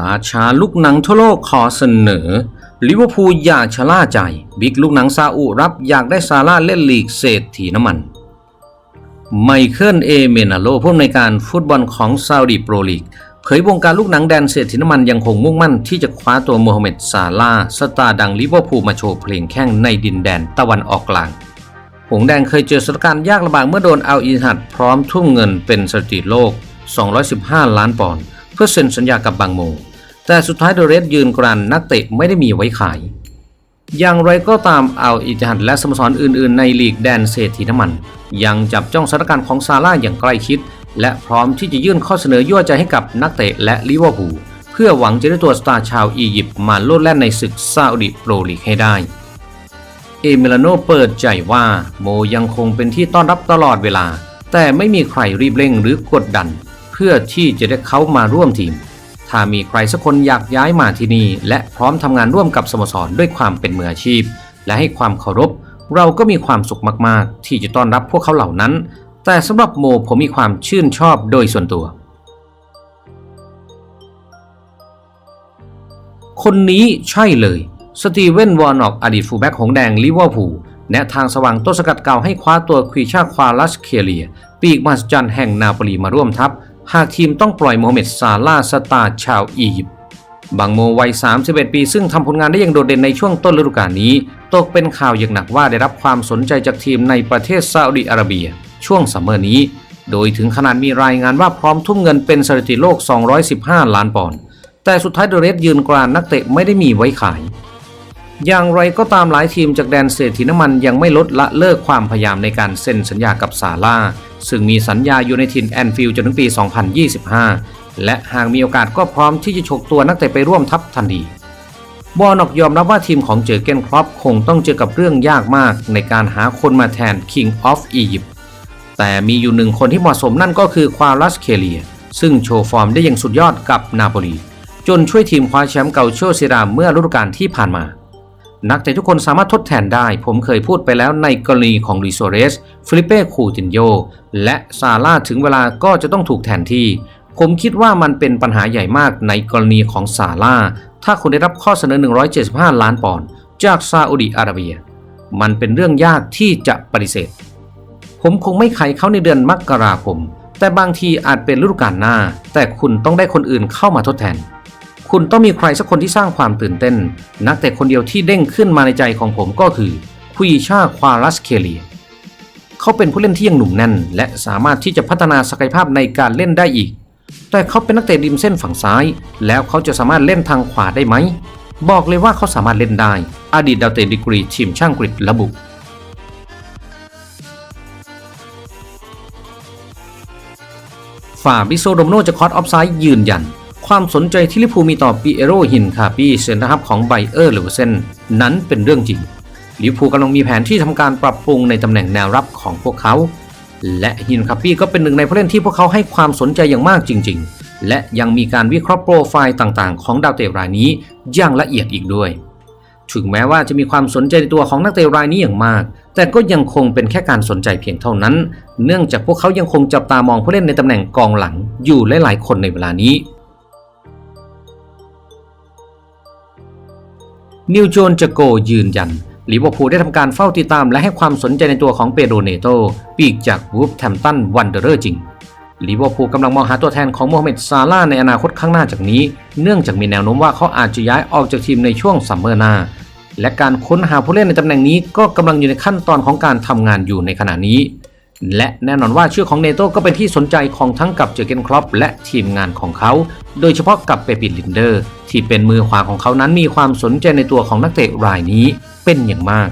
ราชาลูกหนังทั่วโลกขอเสนอลิเวอร์พูลอย่าชะล่าใจ บิ๊กลูกหนังซาอุรับอยากได้ซาร่าเล่นลีกเศรษฐีน้ำมัน ไมเคิลเอเมนาโลผู้อำนวยการฟุตบอลของซาอุดิโปรลีกเผยวงการลูกหนังแดนเศรษฐีน้ำมันยังคงมุ่งมั่นที่จะคว้าตัวโมฮัมเหม็ดซาลาสตาร์ดังลิเวอร์พูลมาโชว์เพลงแข้งในดินแดนตะวันออกกลาง หงแดงเคยเจอสถานการณ์ยากลำบากเมื่อโดนเอัลอิฮัดพร้อมทุ่มเงินเป็นสถิติโลก 215 ล้านปอนด์เพื่อเซ็นสัญญากับบางโม แต่สุดท้ายเดเรดยืนกรานนักเตะไม่ได้มีไว้ขาย อย่างไรก็ตามเอัลอิจฮัดและสโมสรอื่นๆ ในลีกแดนเศรษฐีน้ำมัน ยังจับจ้องสถานการณ์ของซาร่าอย่างใกล้ชิด และพร้อมที่จะยื่นข้อเสนอยั่วใจให้กับนักเตะและลิเวอร์พูลเพื่อหวังจะได้ตัวสตาร์ชาวอียิปต์มาโลดแล่นในศึกซาอุดิโปรลีกให้ได้เอเมลาโนเปิดใจว่าโมยังคงเป็นที่ต้อนรับตลอดเวลา แต่ไม่มีใครรีบเร่งหรือกดดัน เพื่อที่จะได้เขามาร่วมทีม ถ้ามีใครสักคนอยากย้ายมาที่นี่ และพร้อมทำงานร่วมกับสโมสรด้วยความเป็นมืออาชีพ และให้ความเคารพ เราก็มีความสุขมาก ๆ ที่จะต้อนรับพวกเขาเหล่านั้น แต่สำหรับโมผมมีความชื่นชอบโดยส่วนตัว คนนี้ใช่เลย สตีเวนวอร์นอกอดีตฟูลแบ็กหงแดงลิเวอร์พูลแนะทางสว่างต้นสกัดเก่าให้คว้าตัวควีชาควาลัสเคเลีย ปีกมหัศจรรย์แห่งนาโปลีมาร่วมทัพ หากทีมต้องปล่อยโมฮัมเหม็ดซาลาสตาร์ชาวอียิปต์บางโมวัย 31 ปี ซึ่งทำผลงานได้อย่างโดดเด่นในช่วงต้นฤดูกาลนี้ ตกเป็นข่าวอย่างหนักว่าได้รับความสนใจจากทีมในประเทศซาอุดิอาระเบีย ช่วงซัมเมอร์นี้ โดยถึงขนาดมีรายงานว่าพร้อมทุ่มเงินเป็นสถิติโลก 215 ล้านปอนด์แต่สุดท้ายเดอะเรดยืนกรานนักเตะไม่ได้มีไว้ขาย อย่างไรก็ตามหลายทีมจากแดนเศรษฐีน้ำมันยังไม่ลดละเลิกความพยายามในการเซ็นสัญญากับซาร่า ซึ่งมีสัญญาอยู่ในถิ่นแอนฟิลด์จนถึงปี 2025 และหากมีโอกาสก็พร้อมที่จะฉกตัวนักเตะไปร่วมทัพทันทีบอนอกยอมรับว่าทีมของเจอเกนครอปคงต้องเจอกับเรื่องยากมากในการหาคนมาแทน King of Egypt แต่มีอยู่หนึ่งคนที่เหมาะสมนั่นก็คือควาลัสเคเลีย ซึ่งโชว์ฟอร์มได้อย่างสุดยอดกับนาโปลี จนช่วยทีมคว้าแชมป์เกาโชซิรามเมื่อฤดูกาลที่ผ่านมา นักเตะทุกคนสามารถทดแทนได้ ผมเคยพูดไปแล้วในกรณีของริโซเรสฟิลิเป้คูตินโย และซาร่าถึงเวลาก็จะต้องถูกแทนที่ ผมคิดว่ามันเป็นปัญหาใหญ่มากในกรณีของซาร่าถ้าคุณได้รับข้อเสนอ 175 ล้านปอนด์จากซาอุดิอาระเบีย มันเป็นเรื่องยากที่จะปฏิเสธ ผมคงไม่ขายเขาในเดือนมกราคม แต่บางทีอาจเป็นฤดูกาลหน้า แต่คุณต้องได้คนอื่นเข้ามาทดแทน คุณต้องมีใครสักคนที่สร้างความตื่นเต้น นักแต่คนเดียวที่เด้งขึ้นมาในใจของผมก็คือคุยชาควาลัสเคเลียเขาเป็นผู้เล่นที่ยังหนุ่มแน่น และสามารถที่จะพัฒนาศักยภาพในการเล่นได้อีก แต่เขาเป็นนักเตะริมเส้นฝั่งซ้าย แล้วเขาจะสามารถเล่นทางขวาได้ไหม บอกเลยว่าเขาสามารถเล่นได้ อดีตดาวเตะดีกรีทีมช่างกรีระบุฟาบิโซโดมโนจะคอตออฟไซด์ยืนยัน ความสนใจที่ลิเวอร์พูลมีต่อปีเอโรหินคาปีเซนเตอร์ฮับของไบเออร์เลเวอร์เซนนั้นเป็นเรื่องจริงลิเวอร์พูลกำลังมีแผนที่ทำการปรับปรุงในตำแหน่งแนวรับของพวกเขา และหินคาปีก็เป็นหนึ่งในผู้เล่นที่พวกเขาให้ความสนใจอย่างมากจริง ๆ และยังมีการวิเคราะห์โปรไฟล์ต่างๆ ของดาวเตะรายนี้อย่างละเอียดอีกด้วย ถึงแม้ว่าจะมีความสนใจในตัวของนักเตะรายนี้อย่างมาก แต่ก็ยังคงเป็นแค่การสนใจเพียงเท่านั้น เนื่องจากพวกเขายังคงจับตามองผู้เล่นในตำแหน่งกองหลังอยู่หลายๆคนในเวลานี้ นิวโจนจะโกยืนยันลิเวอร์พูลได้ทำการเฝ้าติดตามและให้ความสนใจในตัวของเปโดเนโต ปีกจากวูฟแทมตันวันเดอร์จริงลิเวอร์พูลกำลังมองหาตัวแทนของโมฮัมเหม็ดซาร่าในอนาคตข้างหน้าจากนี้ เนื่องจากมีแนวโน้มว่าเขาอาจจะย้ายออกจากทีมในช่วงซัมเมอร์หน้า และการค้นหาผู้เล่นในตำแหน่งนี้ก็กำลังอยู่ในขั้นตอนของการทำงานอยู่ในขณะนี้ และแน่นอนว่าชื่อของเนโตก็เป็นที่สนใจของทั้งกับเจอเกนครอปและทีมงานของเขา โดยเฉพาะกับเปปิดลินเดอร์ ที่เป็นมือขวาของเขานั้นมีความสนใจในตัวของนักเตะรายนี้เป็นอย่างมาก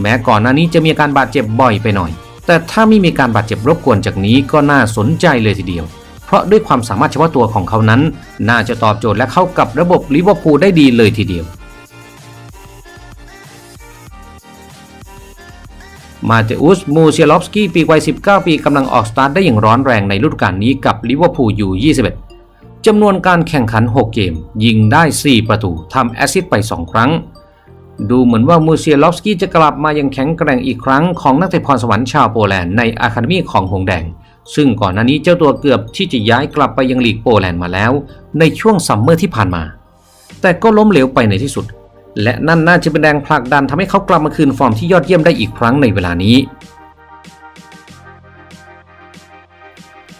แม้ก่อนหน้านี้จะมีการบาดเจ็บบ่อยไปหน่อย แต่ถ้าไม่มีการบาดเจ็บรบกวนจากนี้ก็น่าสนใจเลยทีเดียว เพราะด้วยความสามารถเฉพาะตัวของเขานั้น น่าจะตอบโจทย์และเข้ากับระบบลิเวอร์พูลได้ดีเลยทีเดียว มาเตอุสมูเซียลอฟสกี้ปีวัย 19 ปีกำลังออกสตาร์ทได้อย่างร้อนแรงในฤดูกาลนี้กับลิเวอร์พูลอยู่ 21 จำนวนการแข่งขัน 6 เกม ยิงได้ 4 ประตูทำแอสซิสต์ไป 2 ครั้ง ดูเหมือนว่ามูเซียลอฟสกี้จะกลับมายังแข็งแกร่งอีกครั้งของนักเตะพรสวรรค์ชาวโปแลนด์ในอะคาเดมีของหงแดง ซึ่งก่อนหน้านี้เจ้าตัวเกือบที่จะย้ายกลับไปยังลีกโปแลนด์มาแล้ว ในช่วงซัมเมอร์ที่ผ่านมา แต่ก็ล้มเหลวไปในที่สุด และนั่นน่าจะเป็นแรงผลักดันทำให้เขากลับมาคืนฟอร์มที่ยอดเยี่ยมได้อีกครั้งในเวลานี้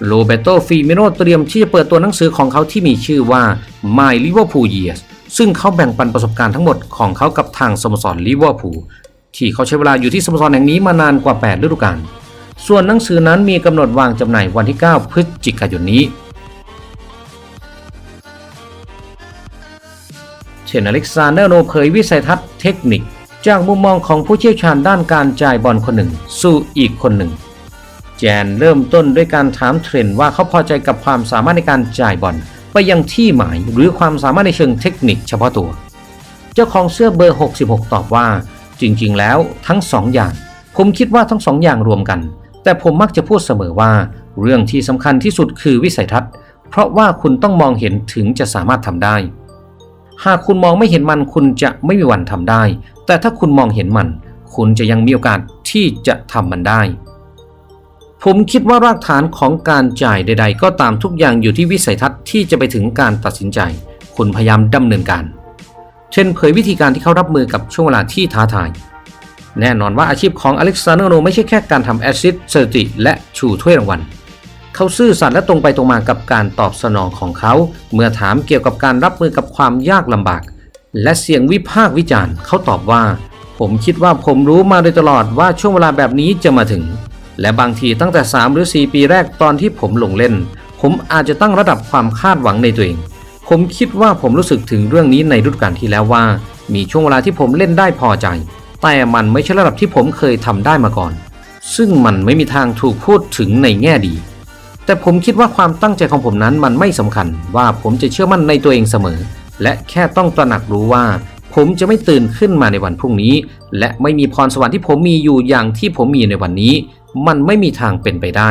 โรเบโตฟีมิโนเตรียมที่จะเปิดตัวหนังสือของเขาที่มีชื่อว่า My Liverpool Years ซึ่งเขาแบ่งปันประสบการณ์ทั้งหมดของเขากับทางสโมสรลิเวอร์พูลที่เขาใช้เวลาอยู่ที่สโมสรแห่งนี้มานานกว่า 8 ฤดูกาลส่วนหนังสือนั้นมีกำหนดวางจำหน่ายวันที่ 9 พฤศจิกายนนี้ เช่นอเล็กซานเดอร์โนเผยวิสัยทัศน์เทคนิค จากมุมมองของผู้เชี่ยวชาญด้านการจ่ายบอลคนหนึ่ง สู่อีกคนหนึ่ง แจนเริ่มต้นด้วยการถามเทรนว่าเขาพอใจกับความสามารถในการจ่ายบอลไปยังที่หมายหรือความสามารถในเชิงเทคนิคเฉพาะตัว เจ้าของเสื้อเบอร์ 66 ตอบว่า จริงๆ แล้วทั้งสองอย่าง ผมคิดว่าทั้งสองอย่างรวมกัน แต่ผมมักจะพูดเสมอว่า เรื่องที่สำคัญที่สุดคือวิสัยทัศน์ เพราะว่าคุณต้องมองเห็นถึงจะสามารถทำได้ หากคุณมองไม่เห็นมันคุณจะไม่มีวันทำได้ แต่ถ้าคุณมองเห็นมัน คุณจะยังมีโอกาสที่จะทำมันได้ ผมคิดว่ารากฐานของการจ่ายใด ๆ ก็ตามทุกอย่างอยู่ที่วิสัยทัศน์ที่จะไปถึงการตัดสินใจ คุณพยายามดำเนินการ เช่นเผยวิธีการที่เขารับมือกับช่วงเวลาที่ท้าทาย แน่นอนว่าอาชีพของอเล็กซานเดอร์โนไม่ใช่แค่การทำแอสซิสต์สถิติและชูถ้วยรางวัล เขาซื่อสัตย์และตรงไปตรงมากับการตอบสนองของเขา เมื่อถามเกี่ยวกับการรับมือกับความยากลำบาก และเสียงวิพากษ์วิจารณ์เขาตอบว่า ผมคิดว่าผมรู้มาโดยตลอดว่าช่วงเวลาแบบนี้จะมาถึง และบางทีตั้งแต่ 3 หรือ 4 ปีแรกตอนที่ผมลงเล่น ผมอาจจะตั้งระดับความคาดหวังในตัวเอง ผมคิดว่าผมรู้สึกถึงเรื่องนี้ในฤดูกาลที่แล้วว่า มีช่วงเวลาที่ผมเล่นได้พอใจ แต่มันไม่ใช่ระดับที่ผมเคยทำได้มาก่อน ซึ่งมันไม่มีทางถูกพูดถึงในแง่ดี แต่ผมคิดว่าความตั้งใจของผมนั้นมันไม่สำคัญว่าผมจะเชื่อมั่นในตัวเองเสมอ และแค่ต้องตระหนักรู้ว่า ผมจะไม่ตื่นขึ้นมาในวันพรุ่งนี้ และไม่มีพรสวรรค์ที่ผมมีอยู่อย่างที่ผมมีในวันนี้ มันไม่มีทางเป็นไปได้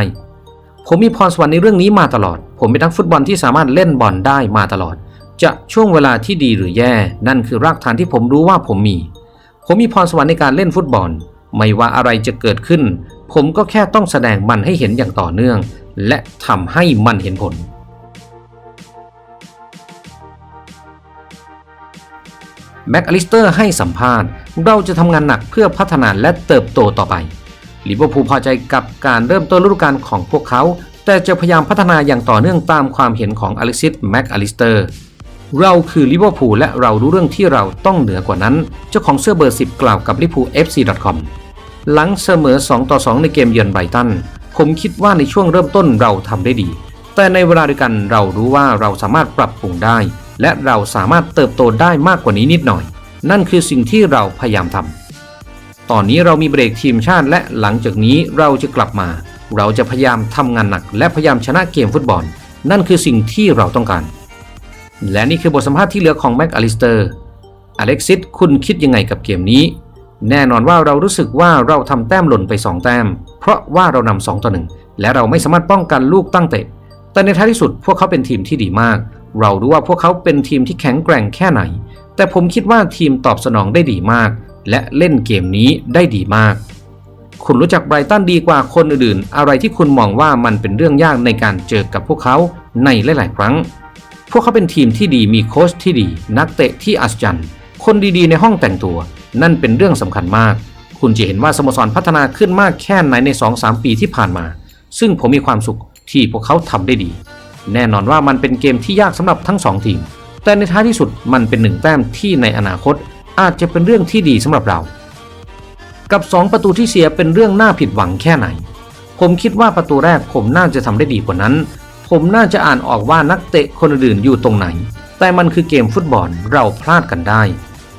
ผมมีพรสวรรค์ในเรื่องนี้มาตลอด ผมเป็นนักฟุตบอลที่สามารถเล่นบอลได้มาตลอด จะช่วงเวลาที่ดีหรือแย่ นั่นคือรากฐานที่ผมรู้ว่าผมมี ผมมีพรสวรรค์ในการเล่นฟุตบอล ไม่ว่าอะไรจะเกิดขึ้น ผมก็แค่ต้องแสดงมันให้เห็นอย่างต่อเนื่อง และทำให้มันเห็นผลแม็กอลิสเตอร์ให้สัมภาษณ์ เราจะทำงานหนักเพื่อพัฒนาและเติบโตต่อไปลิเวอร์พูลพอใจกับการเริ่มต้นฤดูกาลของพวกเขา แต่จะพยายามพัฒนาอย่างต่อเนื่องตามความเห็นของอล็กซิสแม็กอลิสเตอร์เราคือลิเวอร์พูลและเรารู้เรื่องที่เราต้องเหนือกว่านั้น เจ้าของเสื้อเบอร์ 10 กล่าวกับลิ หลังเสมอ 2 ต่อ 2 ในเกมเยือนไบตัน ผมคิดว่าในช่วงเริ่มต้นเราทำได้ดี แต่ในเวลาเดียวกันเรารู้ว่าเราสามารถปรับปรุงได้ และเราสามารถเติบโตได้มากกว่านี้นิดหน่อย นั่นคือสิ่งที่เราพยายามทำตอนนี้เรามีเบรกทีมชาติและหลังจากนี้เราจะกลับมา เราจะพยายามทำงานหนัก และพยายามชนะเกมฟุตบอล นั่นคือสิ่งที่เราต้องการ และนี่คือบทสัมภาษณ์ที่เหลือของแม็กอลิสเตอร์อเล็กซิสคุณคิดยังไงกับเกมนี้ แน่นอนว่าเรารู้สึกว่าเราทำแต้มหล่นไป 2 แต้ม เพราะว่าเรานำ2ต่อ1และเราไม่สามารถป้องกันลูกตั้งเตะ แต่ในท้ายที่สุดพวกเขาเป็นทีมที่ดีมาก เรารู้ว่าพวกเขาเป็นทีมที่แข็งแกร่งแค่ไหน แต่ผมคิดว่าทีมตอบสนองได้ดีมาก และเล่นเกมนี้ได้ดีมาก คุณรู้จักไบรตันดีกว่าคนอื่นๆ อะไรที่คุณมองว่ามันเป็นเรื่องยากในการเจอกับพวกเขาในหลาย ๆ ครั้ง พวกเขาเป็นทีมที่ดีมีโค้ชที่ดี นักเตะที่อัศจรรย์ คนดีๆ ในห้องแต่งตัว นั่นเป็นเรื่องสำคัญมาก คุณจะเห็นว่าสโมสรพัฒนาขึ้นมากแค่ไหนใน 2-3 ปีที่ผ่านมา ซึ่งผมมีความสุขที่พวกเขาทำได้ดี แน่นอนว่ามันเป็นเกมที่ยากสำหรับทั้งสองทีม แต่ในท้ายที่สุดมันเป็นหนึ่งแต้มที่ในอนาคต อาจจะเป็นเรื่องที่ดีสำหรับเรา กับ 2 ประตูที่เสียเป็นเรื่องน่าผิดหวังแค่ไหน ผมคิดว่าประตูแรกผมน่าจะทำได้ดีกว่านั้น ผมน่าจะอ่านออกว่านักเตะคนอื่นอยู่ตรงไหน แต่มันคือเกมฟุตบอลเราพลาดกันได้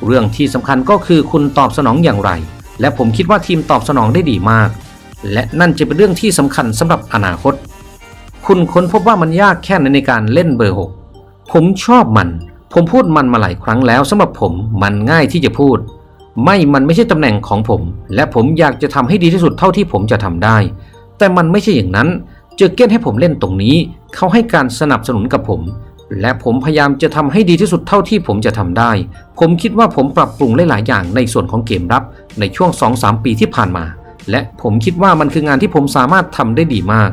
เรื่องที่สำคัญก็คือคุณตอบสนองอย่างไร และผมคิดว่าทีมตอบสนองได้ดีมาก และนั่นจะเป็นเรื่องที่สำคัญสำหรับอนาคต คุณค้นพบว่ามันยากแค่ไหนในการเล่นเบอร์หกผมชอบมัน ผมพูดมันมาหลายครั้งแล้วสำหรับผมมันง่ายที่จะพูด ไม่มันไม่ใช่ตำแหน่งของผม และผมอยากจะทำให้ดีที่สุดเท่าที่ผมจะทำได้ แต่มันไม่ใช่อย่างนั้นเจอเก้นให้ผมเล่นตรงนี้ เขาให้การสนับสนุนกับผม และผมพยายามจะทำให้ดีที่สุดเท่าที่ผมจะทำได้ ผมคิดว่าผมปรับปรุงหลายๆอย่างในส่วนของเกมรับในช่วง 2-3 ปีที่ผ่านมา และผมคิดว่ามันคืองานที่ผมสามารถทำได้ดีมาก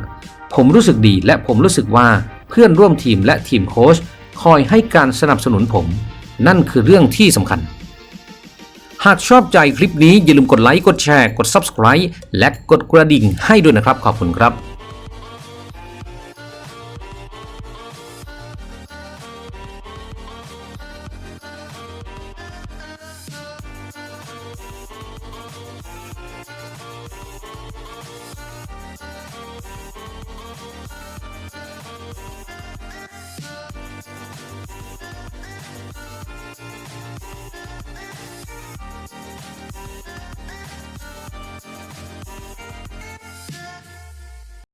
ผมรู้สึกดีและผมรู้สึกว่าเพื่อนร่วมทีมและทีมโค้ชคอยให้การสนับสนุนผม นั่นคือเรื่องที่สำคัญ หากชอบใจคลิปนี้อย่าลืมกดไลค์ กดแชร์ กด Subscribe และกดกระดิ่งให้ด้วยนะครับ ขอบคุณครับ